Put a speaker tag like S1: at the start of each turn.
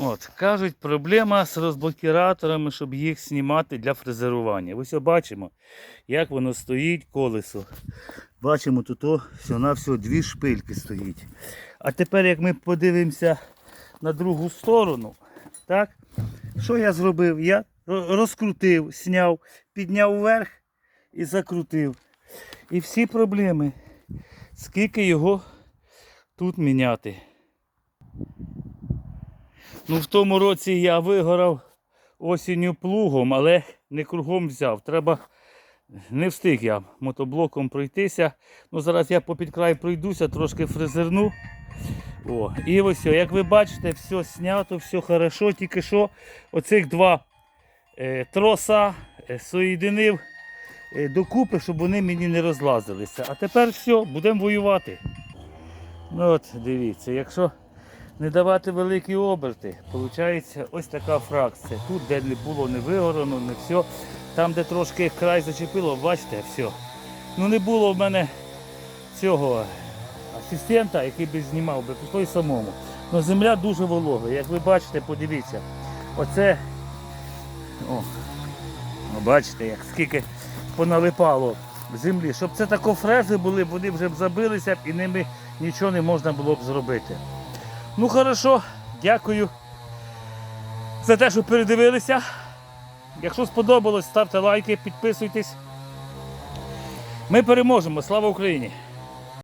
S1: От, кажуть, проблема з розблокіраторами, щоб їх знімати для фрезерування. Ось бачимо, як воно стоїть, колесо. Бачимо, тут всього всього дві шпильки стоїть. А тепер, як ми подивимося на другу сторону, так, що я зробив? Я розкрутив, зняв, підняв вверх і закрутив. І всі проблеми. Скільки його тут міняти? Ну, в тому році я вигорав осінню плугом, але не кругом взяв. Треба. Не встиг я мотоблоком пройтися. Ну, зараз я попід край пройдуся, трошки фрезерну. О, і ось, як ви бачите, все знято, все хорошо. Тільки що оцих два е, троса е, соєдинив е, докупи, щоб вони мені не розлазилися. А тепер все, будемо воювати. Ну от, дивіться, якщо не давати великі оберти, виходить ось така фракція. Тут, де не було не вигорано, не все. Там, де трошки край зачепило, бачите, все. Ну не було в мене цього асистента, який би знімав би той самому. Ну земля дуже волога. Як ви бачите, подивіться. Оце. О, бачите, як скільки поналипало в землі. Щоб це тако фрези були, вони вже б забилися б і ними нічого не можна було б зробити. Ну хорошо, дякую за те, що передивилися. Якщо сподобалось, ставте лайки, підписуйтесь. Ми переможемо. Слава Україні!